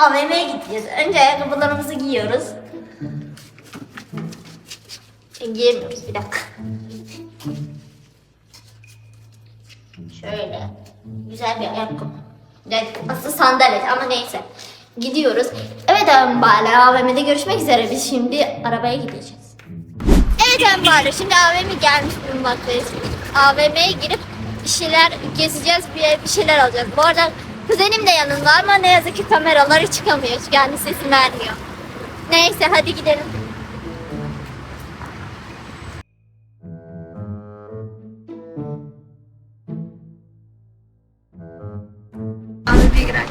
AVM'ye gideceğiz. Önce ayakkabılarımızı giyiyoruz. E, giyemiyoruz bir dakika. Şöyle. Güzel bir ayakkabı. Yani aslında sandalet ama neyse. Gidiyoruz. Evet Embale AVM'de görüşmek üzere. Biz şimdi arabaya gideceğiz. Evet Embale şimdi AVM gelmiş bulunmaktayız. AVM'ye girip bir şeyler gezeceğiz, bir, bir şeyler alacağız. Bu arada kuzenim de yanında ama ne yazık ki kameraları çıkamıyor. Kendi sesi vermiyor. Neyse hadi gidelim. AVM'ye girer.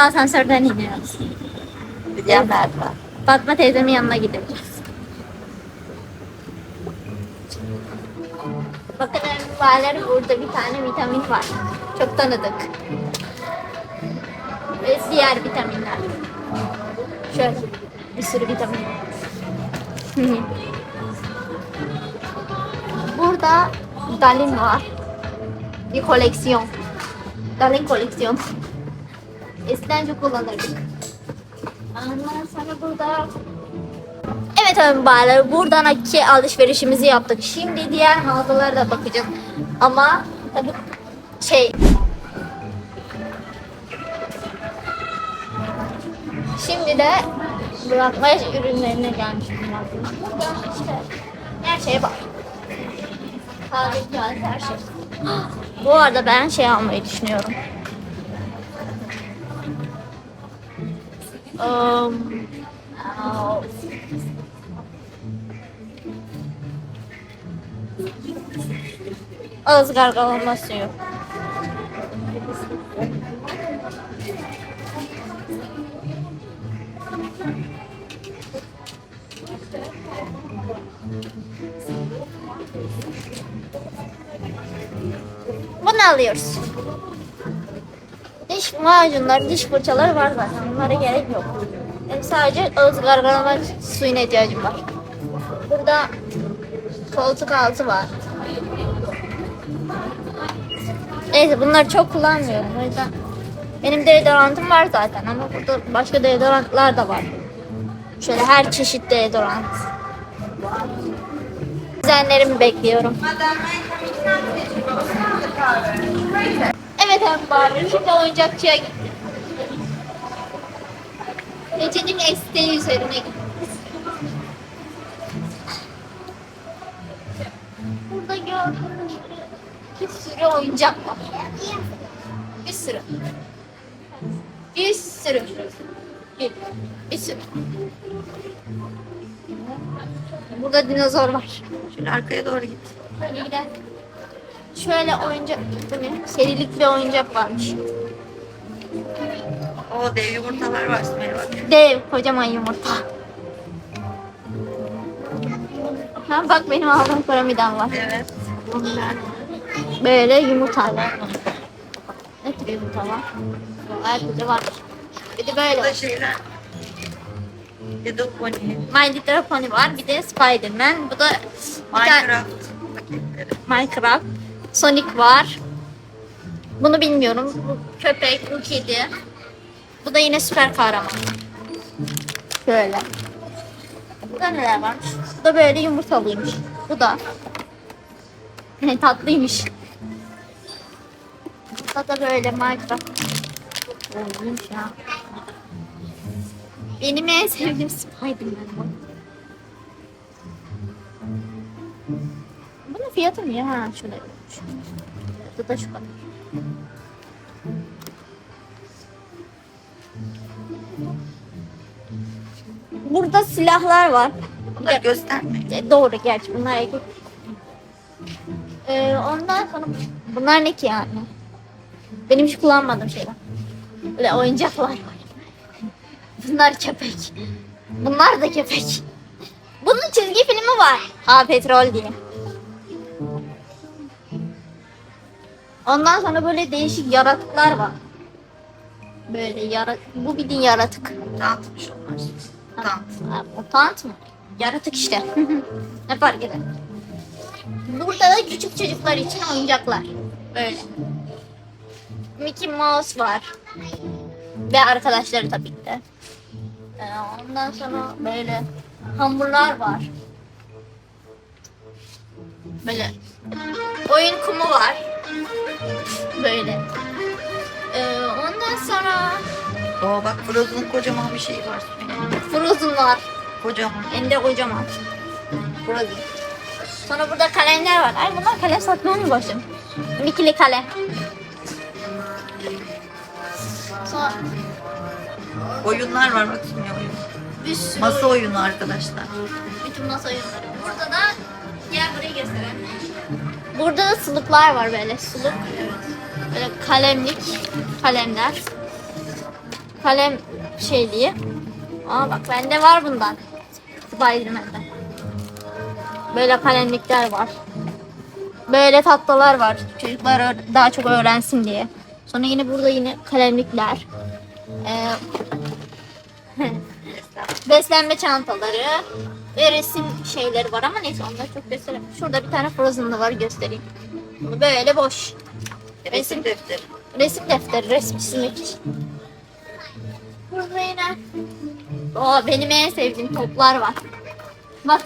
Şimdi de asansörden iniyoruz. Gidelim merdiven. Fatma teyzemin yanına gideceğiz. Bakın var burada bir tane vitamin var. Çok tanıdık. Ve diğer vitaminler. Şöyle bir sürü vitamin. Burada Dalin var. Bir koleksiyon. Dalin koleksiyon. Eskiden çok kullanırdık. Ondan sonra burada Evet hanımefendiler buradan iki alışverişimizi yaptık. Şimdi diğer mağazalara da bakacağız. Ama tabii şey Şimdi de bırakmaya ürünlerine gelmiş bunlar. Burada işte her şey var. Kahve, kağıt, her şey. Bu arada ben şey almayı düşünüyorum. Um, au. Ağız gargalama suyu. Bunu alıyoruz. Diş macunları, diş fırçaları var zaten. Bunlara gerek yok. Benim sadece ağız gargalama suyuna ihtiyacım var. Burada koltuk altı var. Neyse bunları çok kullanmıyorum. O yüzden benim deodorantım var zaten ama burada başka deodorantlar da var. Şöyle her çeşit deodorant. Düzenlerimi bekliyorum. Abi Barbie. Şimdi oyuncakçıya gittik. Gecenin esteği üzerine gittik. Burada gördüğünüz bir sürü oyuncak var. Bir sürü. Bir sürü. Bir, bir sürü. Burada dinozor var. Şöyle arkaya doğru git. Hadi gidelim. Şöyle oyuncak, bu ne? Serilik bir oyuncak varmış. O dev yumurtalar var Sümeyye bak. Dev, kocaman yumurta. Ha bak benim aldığım piramiden var. Evet. Böyle yumurtalar var. Ne tür yumurta var? Herkese var. Bir de böyle Bu da var. şeyler. Little Pony. My Little Pony var. Bir de Spider-Man. Bu da bir tane- Minecraft paketleri. Minecraft. Sonic var. Bunu bilmiyorum. Bu köpek, bu kedi. Bu da yine süper kahraman. Şöyle. Burada neler varmış? Bu da böyle yumurtalıymış. Bu da. Tatlıymış. Bu da böyle Minecraft. Olmuş ya. Benim en sevdiğim Spider-Man bu. Bunun fiyatı ne? Ha şurada. Şu kadar. Burada silahlar var. Bunları gösterme. E, Doğru gerçi bunlar erkek. Ee, ondan sonra bunlar ne ki yani? Benim hiç kullanmadığım şeyler. Böyle oyuncaklar var. Bunlar köpek. Bunlar da köpek. Bunun çizgi filmi var. Ha Petrol diye. Ondan sonra böyle değişik yaratıklar var. Böyle yarat bu bildiğin yaratık. Dağıtmış onlar. Dağıt. Ha, Mutant mı? Yaratık işte. ne fark eder? Burada da küçük çocuklar için oyuncaklar. Böyle. Mickey Mouse var. Ve arkadaşları tabii ki de. Ee, ondan sonra böyle hamurlar var. Böyle oyun kumu var. Böyle. Ee, ondan sonra Oo bak Frozen'ın kocaman bir şeyi var. Frozen var. Kocaman. Hem de kocaman. Burası. Sonra burada kalemler var. Ay bunlar kalem satmaya mı başladım? Mikili kalem. Sonra Oyunlar var bak şimdi oyun. bir sürü Masa oyunu arkadaşlar. bütün masa oyunları. Burada da gel burayı gösterelim. Burada da sılıklar var böyle suluk. Böyle kalemlik kalemler. Kalem şeyliği. Aa bak bende var bundan. Spiderman'den. Böyle kalemlikler var. Böyle tatlılar var. Çocuklar daha çok öğrensin diye. Sonra yine burada yine kalemlikler. Ee, beslenme çantaları ve resim şeyleri var ama neyse onları çok gösteremem. Şurada bir tane Frozen'lı var göstereyim. Bu Böyle boş. Resim defteri. Resim defteri, resim çizmek için. Burada yine o benim en sevdiğim toplar var. Bak.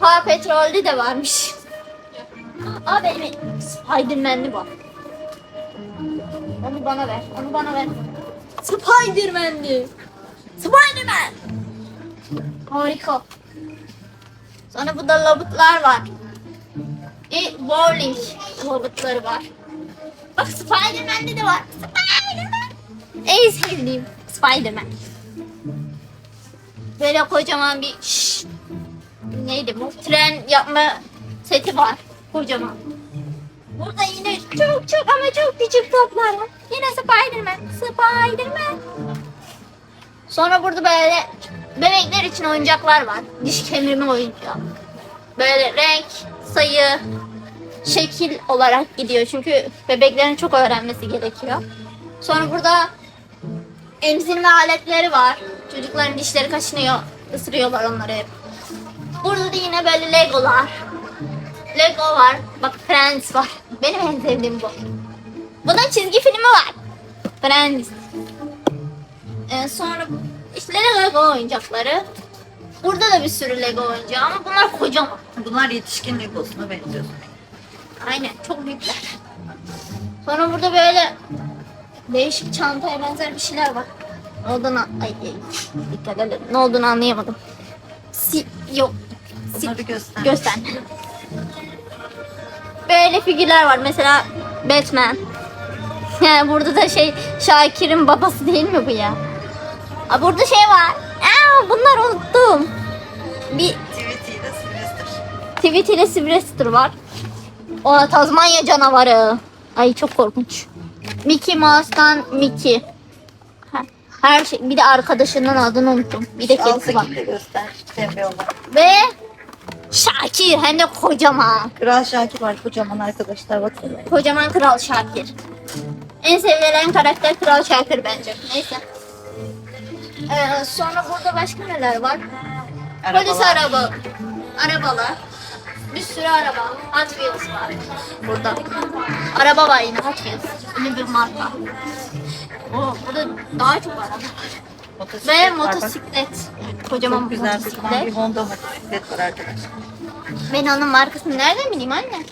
Ha petrolde de varmış. Aa benim Spiderman'li bu. Onu bana ver. Onu bana ver. Spiderman'li. Spiderman. Harika. Sonra burada labutlar var. E, bowling labutları var. Bak Spiderman'de de var. Spiderman. En sevdiğim Spiderman. Böyle kocaman bir şşş, neydi bu? Tren yapma seti var. Kocaman. Burada yine çok çok ama çok küçük toplar var. Yine Spiderman. Spiderman. Sonra burada böyle bebekler için oyuncaklar var. Diş kemirme oyuncağı. Böyle renk, sayı, şekil olarak gidiyor. Çünkü bebeklerin çok öğrenmesi gerekiyor. Sonra burada emzirme aletleri var. Çocukların dişleri kaşınıyor. ısırıyorlar onları hep. Burada da yine böyle legolar. Lego var. Bak Friends var. Benim en sevdiğim bu. Bunun çizgi filmi var. Friends. Ee, sonra işte Lego oyuncakları. Burada da bir sürü Lego oyuncağı ama bunlar kocaman. Bunlar yetişkin legosuna benziyor. Aynen çok büyükler. Sonra burada böyle değişik çantaya benzer bir şeyler var. Ne olduğunu ay, dikkat edelim. Ne olduğunu anlayamadım. Si yok. Si Bunları göster. göster. Böyle figürler var. Mesela Batman. Yani burada da şey Şakir'in babası değil mi bu ya? Aa, burada şey var. Aa, bunlar unuttum. Bir Tweety ile Sylvester. Tweet ile Sylvester var. O Tazmanya canavarı. Ay çok korkunç. Mickey Mouse'tan Mickey. Ha, Her şey. Bir de arkadaşının adını unuttum. Bir de kedisi var. Göster. Pembe olan. Ve Şakir hem de kocaman. Kral Şakir var kocaman arkadaşlar bakın. Kocaman Kral Şakir. En sevilen karakter Kral Şakir bence. Neyse. Ee, sonra burada başka neler var? Polis Arabalar. araba. Arabalar. Bir sürü araba. Hot Wheels var. Burada. Araba var yine Hot Wheels. Ünlü bir marka. Oo, burada daha çok araba. Motosiklet Ve var, motosiklet. Kocaman Çok güzel bir kocaman bir motosiklet. Honda motosiklet var arkadaşlar. Ben onun markasını nereden bileyim anne?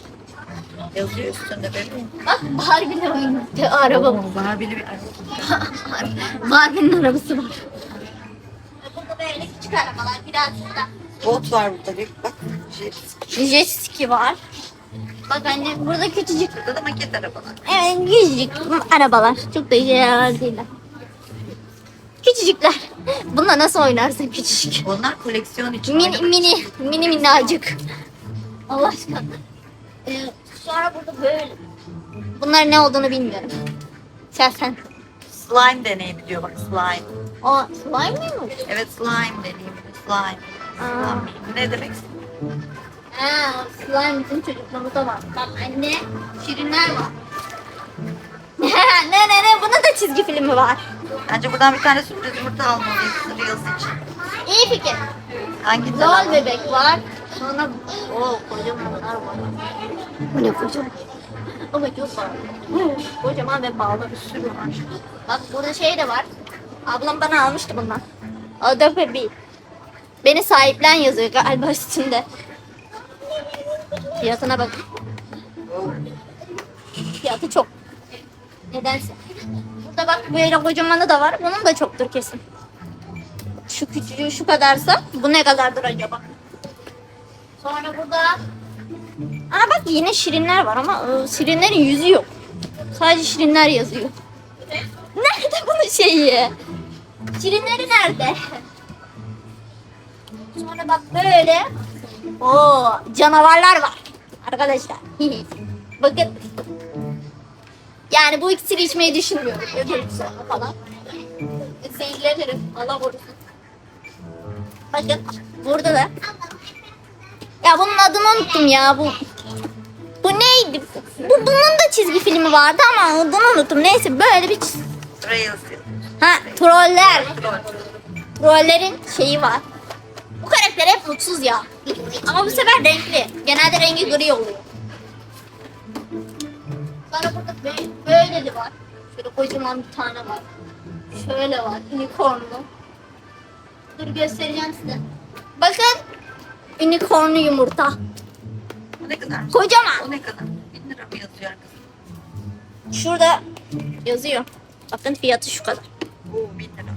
Yazıyor üstünde bebeğim. Bak Barbie'li oynadığı araba. Oo, Barbie'li bir araba. Barbie'nin arabası var. Böyle küçük arabalar birazcık da. Bot var burada bir bak. Jet. Jet ski var. Bak anne burada küçücük Burada da maket arabalar. Evet küçücük arabalar. Çok da iyi arabalar değiller. Küçücükler. Bununla nasıl oynarsın küçücük? Onlar koleksiyon için. Mini mini mini minnacık. Allah aşkına. Ee, sonra burada böyle. Bunlar ne olduğunu bilmiyorum. Sen sen. Slime deneyimi diyor bak slime. O slime mi? Evet slime deneyimi. Slime. Aa. Slime. Ne demek? Ha, slime bizim çocukluğumuzda var. Bak anne, şirinler var. ne ne ne bunun da çizgi filmi var. Bence buradan bir tane sürpriz yumurta almalıyız Reels için. İyi fikir. Hangi Lol bebek var. Sonra o kocamanlar var. Bu ne kocaman? Ama çok var. Kocaman ve pahalı bir sürü var. Bak burada şey de var. Ablam bana almıştı bundan. Adı bebeği. Beni sahiplen yazıyor galiba üstünde. Fiyatına bak. Fiyatı çok. Nedense. Burada bak böyle kocamanı da var. Bunun da çoktur kesin. Şu küçücüğü şu kadarsa bu ne kadardır acaba? Sonra burada Aa bak yine şirinler var ama e, şirinlerin yüzü yok. Sadece şirinler yazıyor. Nerede bunun şeyi? Şirinleri nerede? Sonra bak böyle. Oo canavarlar var. Arkadaşlar. Bakın. Yani bu iksiri içmeyi düşünmüyorum. Ödül sonra falan. Zehirlenirim. Allah korusun. Bakın burada da. Ya bunun adını unuttum ya. Bu bu neydi? Bu bunun da çizgi filmi vardı ama adını unuttum. Neyse böyle bir Reels. Ha troller. Trollerin şeyi var. Bu karakter hep mutsuz ya. Ama bu sefer renkli. Genelde rengi gri oluyor. Sonra burada böyle, de var. Şöyle kocaman bir tane var. Şöyle var. Unicornlu. Dur göstereceğim size. Bakın. Unicornlu yumurta. O ne kadar? Kocaman. O ne kadar? 1000 lira mı yazıyor arkasında? Şurada yazıyor. Bakın fiyatı şu kadar. Oo 1000 lira.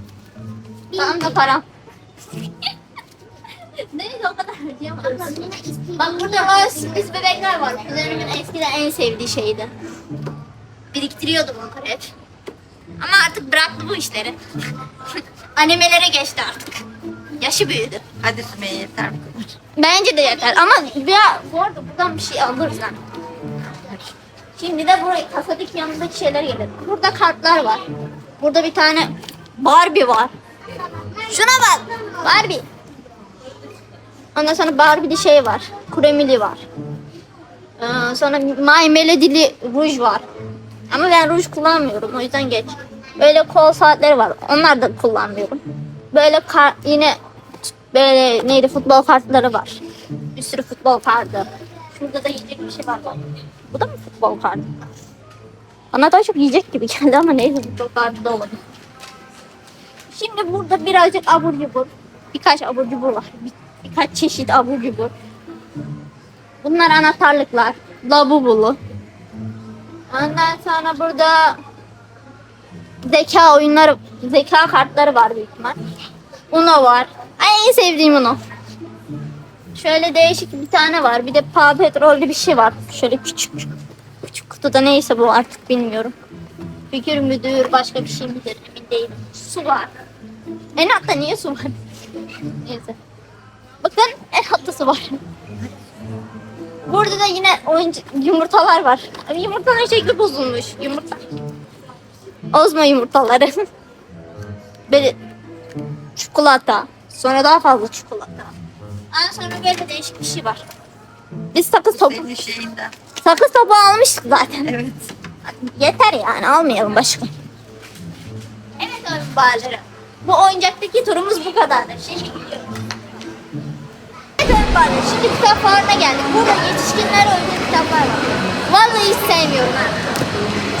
Tam da param. Neyse o kadar harcayamam. Bak burada var sürpriz bebekler var. Kuzenimin eskiden en sevdiği şeydi. Biriktiriyordu bunları hep. Ama artık bıraktı bu işleri. Animelere geçti artık. Yaşı büyüdü. Hadi Sümeyye yeter bu kadar. Bence de yeter ama bir, bu arada buradan bir şey alırız ha. Şimdi de buraya kasadaki yanındaki şeyler gelir. Burada kartlar var. Burada bir tane Barbie var. Şuna bak. Barbie. Ondan sonra Barbie'li şey var. Kremili var. Ee, sonra My Melody'li ruj var. Ama ben ruj kullanmıyorum o yüzden geç. Böyle kol saatleri var. Onlar da kullanmıyorum. Böyle kar, yine böyle neydi futbol kartları var. Bir sürü futbol kartı. Şurada da yiyecek bir şey var. Bu da mı futbol kartı? Bana daha çok yiyecek gibi geldi ama neyse futbol kartı da olabilir. Şimdi burada birazcık abur cubur. Birkaç abur cubur var. Bir, birkaç çeşit abur cubur. Bunlar anahtarlıklar. Labubulu. Ondan sonra burada zeka oyunları, zeka kartları var büyük ihtimal. Uno var. Ay en sevdiğim Uno. Şöyle değişik bir tane var. Bir de Paw Patrol'lü bir şey var. Şöyle küçük. Küçük kutuda neyse bu artık bilmiyorum. Figür müdür başka bir şey midir emin değilim. Su var. En altta niye su var? Neyse. Bakın en altta su var. Burada da yine oyuncu yumurtalar var. Yumurtanın şekli bozulmuş. Yumurta. Ozma yumurtaları. Böyle çikolata. Sonra daha fazla çikolata. Ondan sonra böyle değişik bir şey var. Biz sakız topu, Senin şeyinden. sakız topu almıştık zaten. Evet. Yeter yani almayalım başka. Evet abi bağları. Bu oyuncaktaki turumuz bu kadardı. Şimdi gidiyoruz. Evet abi bağları. Şimdi kitap fuarına geldik. Burada yetişkinler oynayan kitaplar var. Vallahi hiç sevmiyorum ha.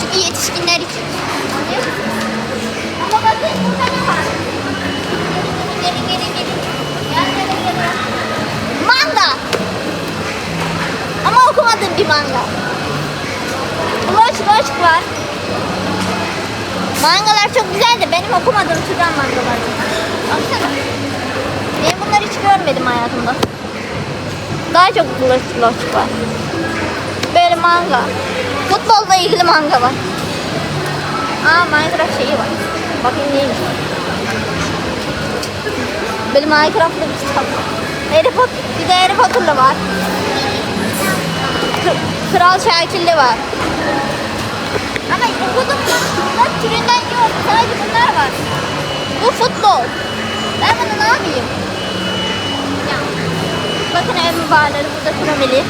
Çünkü yetişkinler için. Anlıyor musunuz? Ama bakın burada ne var? Okumadığım bir manga. Boş boş var. Mangalar çok güzel de benim okumadığım türden mangalar. Baksana. Ben bunları hiç görmedim hayatımda. Daha çok bulaşık bulaşık var. Böyle manga. Futbolla ilgili manga var. Aa Minecraft şeyi var. Bakayım neymiş. Böyle Minecraft'ta bir kitap var. Harry Potter, bir de Harry Potter'lı var. Kral Şakirli var. Ama okudum bunlar türünden yok. Sadece bunlar var. Bu futbol. Ben bunu ne yapayım? Ya. Bakın ev mübarları burada kromeli.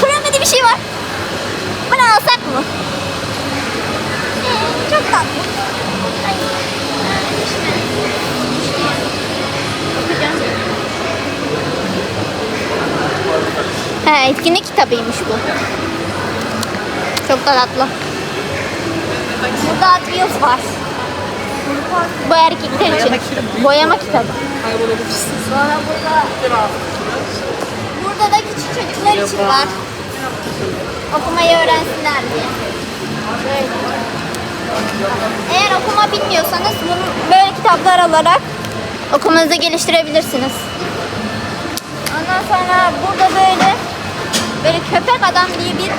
Kromeli bir şey var. Bunu alsak mı? Ee, çok tatlı. Ay. Ee, düşme. He, etkinlik kitabıymış bu. Çok da tatlı. Burada Wheels var. Bu erkekler için. Boyama kitabı. Sonra burada Burada da küçük çocuklar için var. Okumayı öğrensinler diye. Eğer okuma bilmiyorsanız bunu böyle kitaplar alarak okumanızı geliştirebilirsiniz. Ondan sonra böyle böyle köpek adam diye bir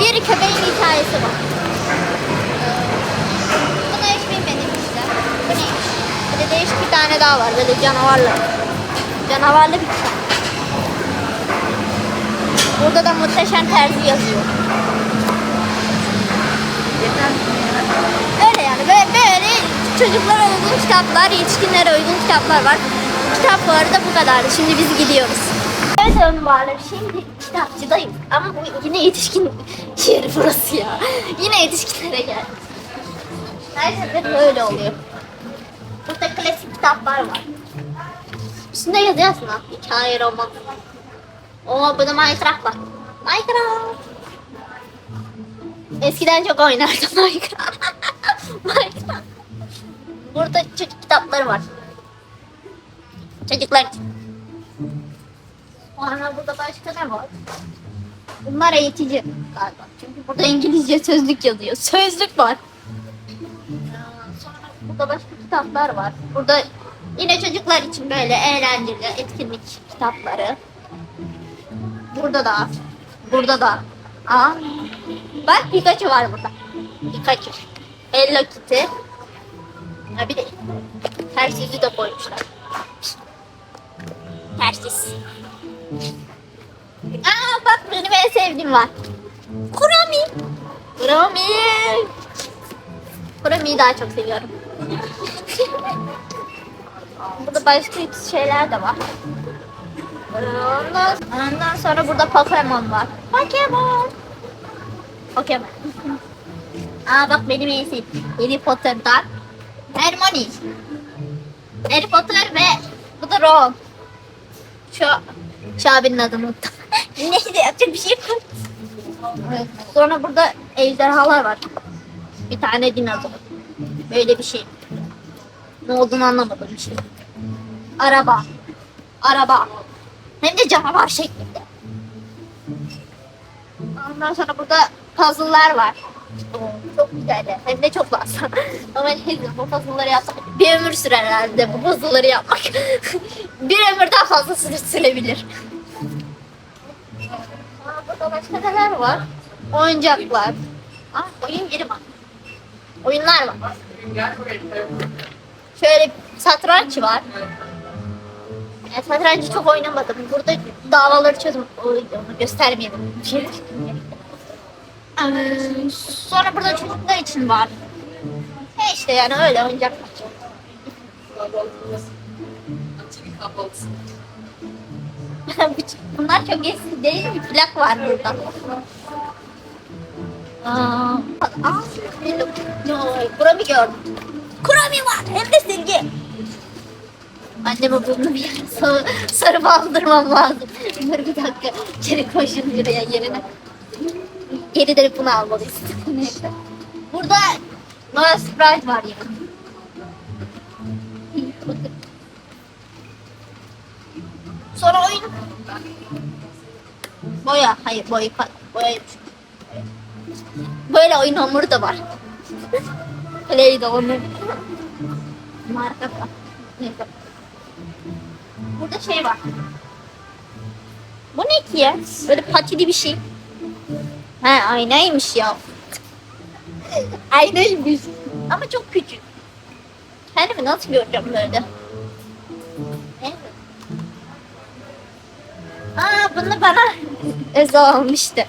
bir köpeğin hikayesi var. Buna hiç bilmedim işte. Bu neymiş? Bir de değişik bir tane daha var böyle canavarlı. Canavarlı bir kitap. Burada da muhteşem terzi yazıyor. Öyle yani böyle, böyle çocuklara uygun kitaplar, yetişkinlere uygun kitaplar var. Kitap bu arada bu kadardı. Şimdi biz gidiyoruz. Ömür Bağlar, şimdi kitapçıdayım. Ama bu yine yetişkin yeri burası ya. Yine yetişkinlere geldik. Her sefer böyle oluyor. Burada klasik kitaplar var. Üstünde yazıyor aslında. Hikaye, roman. Oo burada Minecraft var. Minecraft. Eskiden çok oynardım Minecraft. Minecraft. Burada çocuk kitapları var. Çocuklar için. Burada başka ne var? Bunlar eğitici galiba. Çünkü burada İngilizce sözlük yazıyor. Sözlük var. Sonra burada başka kitaplar var. Burada yine çocuklar için böyle eğlenceli etkinlik kitapları. Burada da. Burada da. Aa. Bak Pikachu var burada. Pikachu. Hello Kitty. Ha bir de ters yüzü de koymuşlar. Ters yüz. Aa bak benim en sevdiğim var. Kurami. Kurami. Kurami'yi daha çok seviyorum. Burada başka şeyler de var. Ondan, ondan sonra burada Pokemon var. Pokemon. Pokemon. Aa bak benim en sevdiğim Harry Potter'dan Hermione. Harry Potter ve bu da Ron. Şu, şu abinin adını unuttum. Neydi yapacak bir şey yok. Sonra burada ejderhalar var. Bir tane dinozor. Böyle bir şey. Ne olduğunu anlamadım bir şey. Araba. Araba. Hem de canavar şeklinde. Ondan sonra burada puzzle'lar var. Çok güzel. Hem de çok fazla. Ama neyse bu puzzle'ları yapsak bir ömür sürer herhalde bu puzzle'ları yapmak. bir ömür daha fazla süre sürebilir. Sonra burada başka neler var? Oyuncaklar. Aa, oyun yeri var. Oyunlar var. Şöyle satranç var. E, satrancı çok oynamadım. Burada davaları çözüm onu göstermeyelim. Sonra burada çocuklar için var. E işte yani öyle oyuncaklar. Bunlar çok eski değil mi? Plak var burada. Aa, aa, Kurami gördüm. Kurami var. Hem de silgi. Anneme bunu bir sarı, sarıp aldırmam lazım. Dur bir dakika. Geri koşun şuraya yerine. Geri dönüp bunu almalıyız. Burada Noah Sprite var yani. Sonra oyun. Boya. Hayır boya. Boya. Böyle oyun hamuru da var. Play de onun. Marka. Burada şey var. Bu ne ki ya? Böyle patili bir şey. Ha aynaymış ya. aynaymış. Ama çok küçük. Kendimi nasıl göreceğim böyle? Aa bunu bana Ezo almıştı.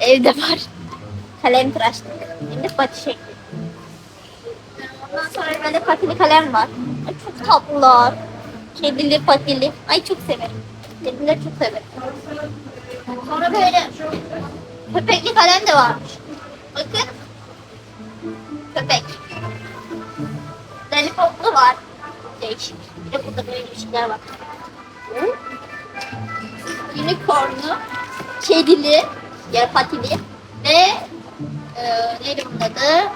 Evde var. Kalem tıraşlı. Hem de pati şekli. Ondan sonra böyle patili kalem var. Ay çok tatlılar. Kedili patili. Ay çok severim. Kedileri çok severim. Sonra böyle köpekli kalem de varmış. Bakın. Köpek. Lollipoplu var. Değişik. Bir de burada böyle bir şeyler var. Hı? Unicornlu, kedili, yer patili ve e, neydi bunun adı?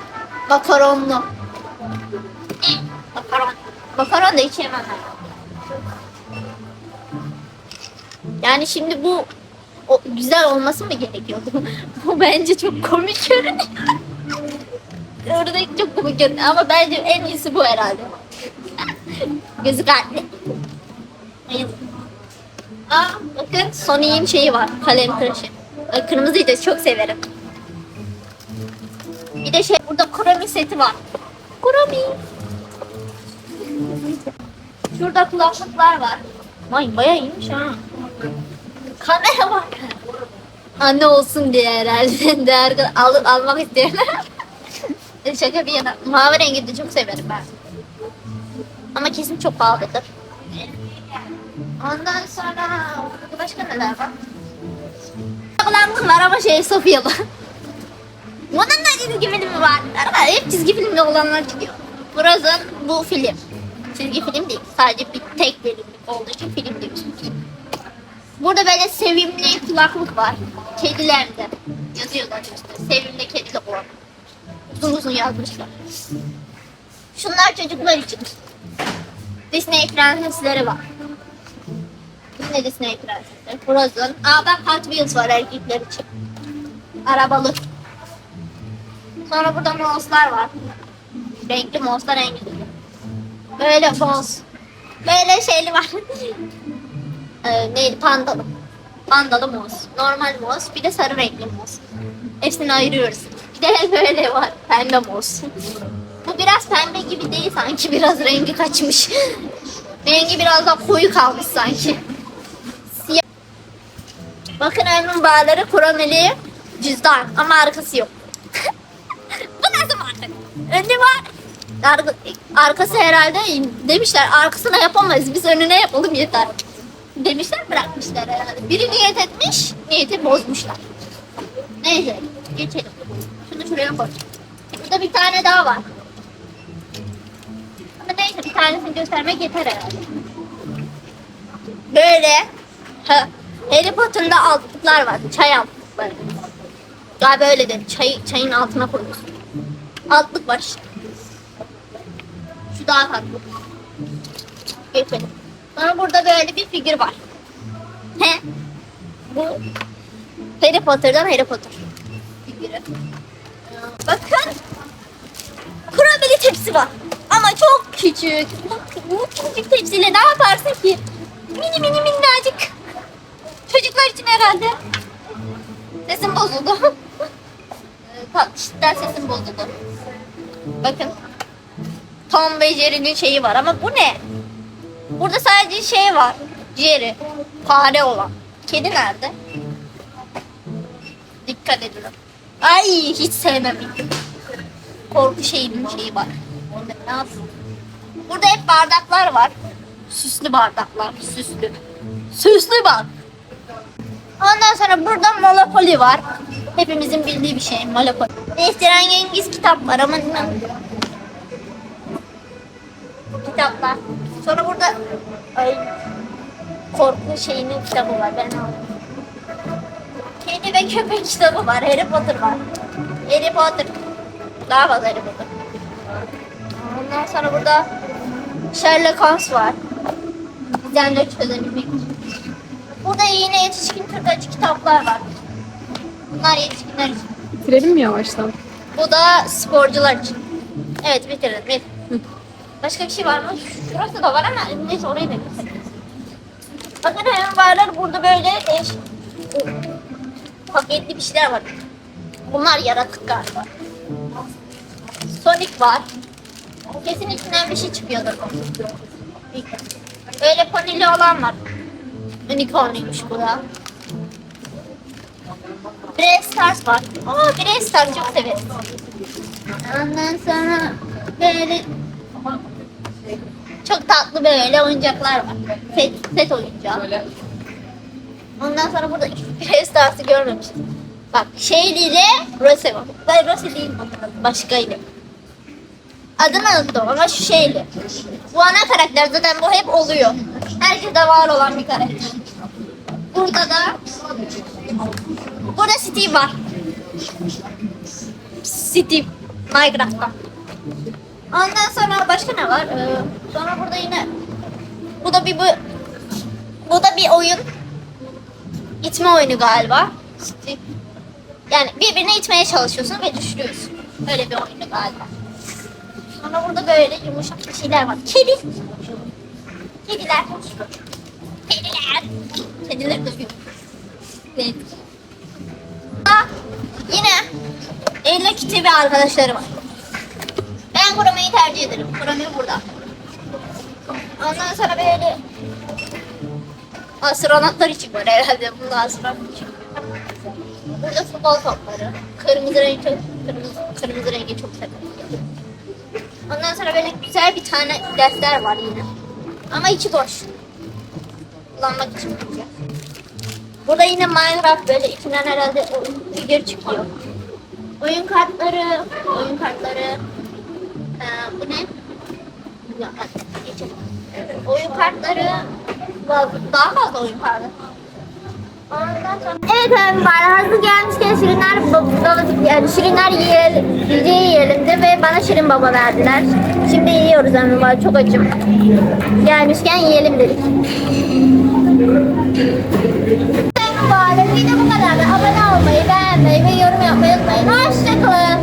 Makaronlu. E, Makaron. Makaron da ben. Yani şimdi bu o, güzel olması mı gerekiyordu? bu bence çok komik görünüyor. Oradaki çok komik görünüyor ama bence en iyisi bu herhalde. Gözü kalpli. Aa bakın Sony'in şeyi var. Kalem tıraşı. Kırmızıyı da çok severim. Bir de şey burada Kurami seti var. Kurami. Şurada kulaklıklar var. Vay bayağı iyiymiş ha. Kamera var. Anne olsun diye herhalde. Değer al, almak isteyenler. Şaka bir yana. Mavi rengi de çok severim ben. Ama kesin çok pahalıdır. Ondan sonra başka neler var? Kullandım var ama şey Sofyalı. Bunun da çizgi filmi var. Arkadaşlar hep çizgi filmli olanlar çıkıyor. Frozen bu film. Çizgi film değil. Sadece bir tek bölümlük olduğu için film diyorsunuz. Burada böyle sevimli kulaklık var. Kedilerde. Yazıyorlar işte. Sevimli kedili olan. Uzun uzun yazmışlar. Şunlar çocuklar için. Disney prensesleri var. Disney Disney prensesleri. Frozen. Aa bak Hot Wheels var erkekler için. Arabalı. Sonra burada mouse'lar var. Renkli mouse'lar en güzeli. Böyle mouse. Böyle şeyli var. ee, neydi? Pandalı. Pandalı mouse. Normal mouse. Bir de sarı renkli mouse. Hepsini ayırıyoruz. Bir de böyle var. Pembe mouse. Bu biraz pembe gibi değil sanki. Biraz rengi kaçmış. rengi biraz daha koyu kalmış sanki. Siyah. Bakın önün bağları kromeli cüzdan ama arkası yok. Bu nasıl mantık? Önü var. Arka- arkası herhalde demişler arkasına yapamayız biz önüne yapalım yeter. Demişler bırakmışlar herhalde. Biri niyet etmiş, niyeti bozmuşlar. Neyse geçelim. Şunu şuraya koy. Burada bir tane daha var. Ama neyse bir tanesini göstermek yeter herhalde. Böyle ha, Harry Potter'da altlıklar var. Çay altlıkları. Galiba öyle de çay, çayın altına koyuyorsun. Altlık var işte. Şu daha tatlı. Geçelim. Sonra burada böyle bir figür var. He. Bu Harry Potter'dan Harry Potter figürü. Bakın. Kurabeli tepsi var. Ama çok küçük. Bu küçük tepsiyle ne yaparsın ki? Mini mini minnacık. Çocuklar için herhalde. Sesim bozuldu. Tatlışlıktan sesim bozuldu. Bakın. Tom ve Jerry'nin şeyi var ama bu ne? Burada sadece şey var. Jerry. Fare olan. Kedi nerede? Dikkat edin. Ay hiç sevmem. Korku şeyinin şeyi var. Yapayım? Burada hep bardaklar var. Süslü bardaklar. Süslü. Süslü bak. Ondan sonra burada Monopoly var. Hepimizin bildiği bir şey Monopoly. Eskiden Yengiz kitap var ama kitaplar. Sonra burada ay, korku şeyinin kitabı var. Ben aldım. Kedi ve köpek kitabı var. Harry Potter var. Harry Potter. Daha fazla Harry Potter. Ondan sonra burada Sherlock Holmes var. Gizemleri çözebilmek için. Burada yine yetişkin Türkçe kitaplar var. Bunlar yetişkinler için. Bitirelim mi yavaştan? Bu da sporcular için. Evet bitirelim. Bitir. Başka bir şey var mı? Şurası da var ama neyse orayı da. Bakın hemen varlar burada böyle değişik paketli bir şeyler var. Bunlar yaratık galiba. Sonic var. Kesin içinden bir şey çıkıyordur. Böyle ponili olan var. Unicorn'uymuş bu da. Brawl Stars var. Aa Brawl Stars çok severiz. Ondan sonra böyle çok tatlı böyle oyuncaklar var. Set, set oyuncağı. Ondan sonra burada Brawl Stars'ı görmemiştim. Bak Şeyli ile Rose var. Ben Rose değil mi? Başkaydı. Adını unuttum ama şu Şeyli. Bu ana karakter zaten bu hep oluyor. Herkeste var olan bir karakter. Burada da Burada Steve var. Steve Minecraft'ta. Ondan sonra başka ne var? Ee, sonra burada yine bu da bir bu bu da bir oyun. İtme oyunu galiba. Yani birbirini itmeye çalışıyorsun ve düşürüyorsun. Öyle bir oyunu galiba. Sonra burada böyle yumuşak bir şeyler var. Kedi. Kediler. Kediler. Kediler dövüyor. Evet. Yine Hello Kitty ve arkadaşları var. Ben Kurama'yı tercih ederim. Kurama burada. Ondan sonra böyle astronotlar için var herhalde. Bunda astronot için. Burada futbol topları. Kırmızı renk çok, kırmızı, kırmızı rengi çok seviyorum. Ondan sonra böyle güzel bir tane defter var yine. Ama içi boş. Kullanmak için güzel. Burada yine Minecraft böyle içinden herhalde oyun figür çıkıyor. Oyun kartları, oyun kartları. Ee, bu ne? Yok, geçelim. Ee, oyun kartları lazım. Daha fazla oyun kartı. Evet abi bana hazır gelmişken şirinler yani şirinler yiyelim, yiyeceği yiyelim de ve bana şirin baba verdiler. Şimdi yiyoruz ama baba çok acım. Gelmişken yiyelim dedik. Bari video bu kadar. Abone olmayı, beğenmeyi ve yorum yapmayı unutmayın. Hoşçakalın.